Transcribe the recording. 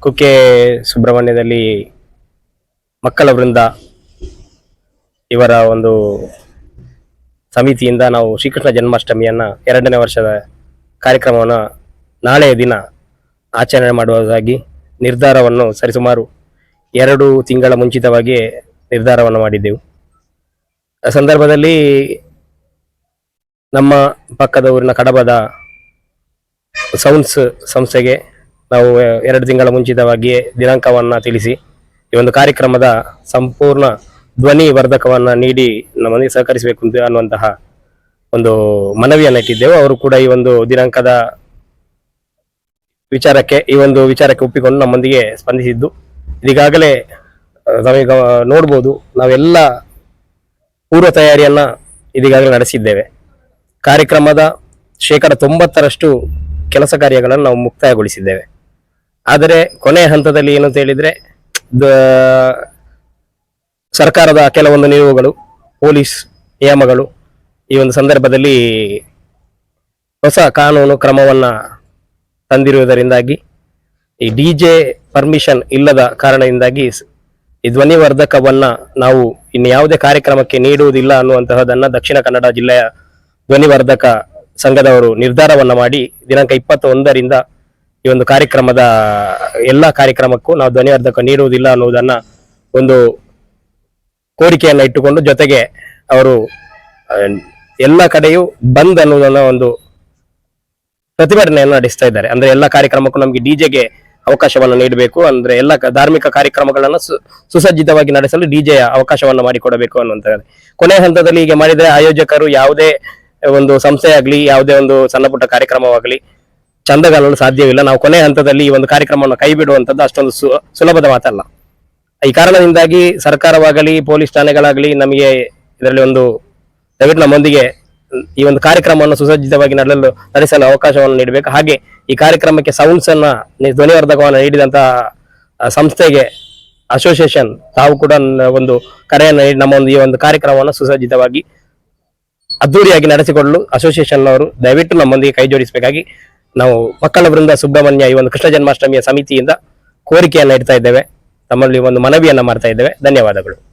ಕುಕ್ಕೆ ಸುಬ್ರಹ್ಮಣ್ಯದಲ್ಲಿ ಮಕ್ಕಳ ವೃಂದ ಇವರ ಒಂದು ಸಮಿತಿಯಿಂದ ನಾವು ಶ್ರೀಕೃಷ್ಣ ಜನ್ಮಾಷ್ಟಮಿಯನ್ನ ಎರಡನೇ ವರ್ಷದ ಕಾರ್ಯಕ್ರಮವನ್ನು ನಾಳೆಯ ದಿನ ಆಚರಣೆ ಮಾಡುವುದಾಗಿ ನಿರ್ಧಾರವನ್ನು ಸರಿಸುಮಾರು ಎರಡು ತಿಂಗಳ ಮುಂಚಿತವಾಗಿ ನಿರ್ಧಾರವನ್ನು ಮಾಡಿದ್ದೆವು. ಆ ಸಂದರ್ಭದಲ್ಲಿ ನಮ್ಮ ಪಕ್ಕದ ಊರಿನ ಕಡಬದ ಸೌಂಡ್ಸ್ ಸಂಸ್ಥೆಗೆ ನಾವು ಎರಡು ತಿಂಗಳ ಮುಂಚಿತವಾಗಿಯೇ ದಿನಾಂಕವನ್ನ ತಿಳಿಸಿ, ಈ ಒಂದು ಕಾರ್ಯಕ್ರಮದ ಸಂಪೂರ್ಣ ಧ್ವನಿ ವರ್ಧಕವನ್ನ ನೀಡಿ ನಮ್ಮಲ್ಲಿ ಸಹಕರಿಸಬೇಕು ಅಂತ ಅನ್ನುವಂತಹ ಒಂದು ಮನವಿಯನ್ನು ಇಟ್ಟಿದ್ದೆವು. ಅವರು ಕೂಡ ಈ ಒಂದು ದಿನಾಂಕದ ವಿಚಾರಕ್ಕೆ, ಈ ಒಂದು ವಿಚಾರಕ್ಕೆ ಒಪ್ಪಿಕೊಂಡು ನಮ್ಮೊಂದಿಗೆ ಸ್ಪಂದಿಸಿದ್ದು. ಇದೀಗಾಗಲೇ ನಾವೀಗ ನೋಡ್ಬೋದು, ನಾವೆಲ್ಲ ಪೂರ್ವ ತಯಾರಿಯನ್ನ ಇದೀಗಾಗಲೇ ನಡೆಸಿದ್ದೇವೆ. ಕಾರ್ಯಕ್ರಮದ ಶೇಕಡ ತೊಂಬತ್ತರಷ್ಟು ಕೆಲಸ ಕಾರ್ಯಗಳನ್ನು ನಾವು ಮುಕ್ತಾಯಗೊಳಿಸಿದ್ದೇವೆ. ಆದರೆ ಕೊನೆಯ ಹಂತದಲ್ಲಿ ಏನು ಅಂತ ಹೇಳಿದ್ರೆ ಸರ್ಕಾರದ ಕೆಲವೊಂದು ನಿಯಮಗಳು, ಪೊಲೀಸ್ ನಿಯಮಗಳು, ಈ ಒಂದು ಸಂದರ್ಭದಲ್ಲಿ ಹೊಸ ಕಾನೂನು ಕ್ರಮವನ್ನ ತಂದಿರುವುದರಿಂದಾಗಿ, ಈ ಡಿ ಜೆ ಪರ್ಮಿಷನ್ ಇಲ್ಲದ ಕಾರಣದಿಂದಾಗಿ ಈ ಧ್ವನಿವರ್ಧಕವನ್ನ ನಾವು ಇನ್ನು ಯಾವುದೇ ಕಾರ್ಯಕ್ರಮಕ್ಕೆ ನೀಡುವುದಿಲ್ಲ ಅನ್ನುವಂತಹದನ್ನ ದಕ್ಷಿಣ ಕನ್ನಡ ಜಿಲ್ಲೆಯ ಧ್ವನಿವರ್ಧಕ ಸಂಘದವರು ನಿರ್ಧಾರವನ್ನ ಮಾಡಿ, ದಿನಾಂಕ ಇಪ್ಪತ್ತೊಂದರಿಂದ ಈ ಒಂದು ಕಾರ್ಯಕ್ರಮದ ಎಲ್ಲ ಕಾರ್ಯಕ್ರಮಕ್ಕೂ ನಾವು ಧ್ವನಿವರ್ಧಕ ನೀಡುವುದಿಲ್ಲ ಅನ್ನುವುದನ್ನ ಒಂದು ಕೋರಿಕೆಯನ್ನ ಇಟ್ಟುಕೊಂಡು ಜೊತೆಗೆ ಅವರು ಎಲ್ಲ ಕಡೆಯೂ ಬಂದ್ ಅನ್ನುವುದನ್ನ ಒಂದು ಪ್ರತಿಭಟನೆಯನ್ನು ನಡೆಸ್ತಾ ಇದ್ದಾರೆ. ಅಂದ್ರೆ ಎಲ್ಲ ಕಾರ್ಯಕ್ರಮಕ್ಕೂ ನಮಗೆ ಡಿಜೆಗೆ ಅವಕಾಶವನ್ನು ನೀಡಬೇಕು. ಅಂದ್ರೆ ಎಲ್ಲ ಧಾರ್ಮಿಕ ಕಾರ್ಯಕ್ರಮಗಳನ್ನು ಸುಸಜ್ಜಿತವಾಗಿ ನಡೆಸಲು ಡಿಜೆಯ ಅವಕಾಶವನ್ನು ಮಾಡಿಕೊಡಬೇಕು ಅನ್ನುವಂಥದ್ದು. ಕೊನೆಯ ಹಂತದಲ್ಲಿ ಹೀಗೆ ಮಾಡಿದ್ರೆ ಆಯೋಜಕರು ಯಾವುದೇ ಒಂದು ಸಂಸ್ಥೆ ಆಗ್ಲಿ ಯಾವುದೇ ಒಂದು ಸಣ್ಣ ಪುಟ್ಟ ಕಾರ್ಯಕ್ರಮವಾಗಲಿ ಚಂದಗಾಲಲು ಸಾಧ್ಯವಿಲ್ಲ. ನಾವು ಕೊನೆ ಹಂತದಲ್ಲಿ ಈ ಒಂದು ಕಾರ್ಯಕ್ರಮವನ್ನು ಕೈ ಬಿಡುವಂತದ್ದು ಅಷ್ಟೊಂದು ಸುಲಭದ ಮಾತಲ್ಲ. ಈ ಕಾರಣದಿಂದಾಗಿ ಸರ್ಕಾರವಾಗಲಿ, ಪೊಲೀಸ್ ಠಾಣೆಗಳಾಗಲಿ ನಮಗೆ ಇದರಲ್ಲಿ ಒಂದು ದಯವಿಟ್ಟು ನಮ್ಮೊಂದಿಗೆ ಈ ಒಂದು ಕಾರ್ಯಕ್ರಮವನ್ನು ಸುಸಜ್ಜಿತವಾಗಿ ನಡೆಸಲು ನಡೆಸಲು ಅವಕಾಶವನ್ನು ನೀಡಬೇಕು. ಹಾಗೆ ಈ ಕಾರ್ಯಕ್ರಮಕ್ಕೆ ಸೌಂಡ್ಸ್ ಅನ್ನ ಧ್ವನಿವರ್ಧಕವನ್ನು ನೀಡಿದಂತಹ ಸಂಸ್ಥೆಗೆ ಅಸೋಸಿಯೇಷನ್ ತಾವು ಕೂಡ ಒಂದು ಕರೆಯನ್ನು ನೀಡಿ ನಮ್ಮ ಒಂದು ಈ ಒಂದು ಕಾರ್ಯಕ್ರಮವನ್ನು ಸುಸಜ್ಜಿತವಾಗಿ ಅದ್ದೂರಿಯಾಗಿ ನಡೆಸಿಕೊಳ್ಳಲು ಅಸೋಸಿಯೇಷನ್ ಅವರು ದಯವಿಟ್ಟು ನಮ್ಮೊಂದಿಗೆ ಕೈ ಜೋಡಿಸಬೇಕಾಗಿ ನಾವು ಮಕ್ಕಳ ವೃಂದ ಸುಬ್ರಹ್ಮಣ್ಯ ಈ ಒಂದು ಕೃಷ್ಣ ಜನ್ಮಾಷ್ಟಮಿಯ ಸಮಿತಿಯಿಂದ ಕೋರಿಕೆಯನ್ನ ಇಡ್ತಾ ಇದ್ದೇವೆ. ತಮ್ಮಲ್ಲಿ ಒಂದು ಮನವಿಯನ್ನ ಮಾಡ್ತಾ ಇದ್ದೇವೆ. ಧನ್ಯವಾದಗಳು.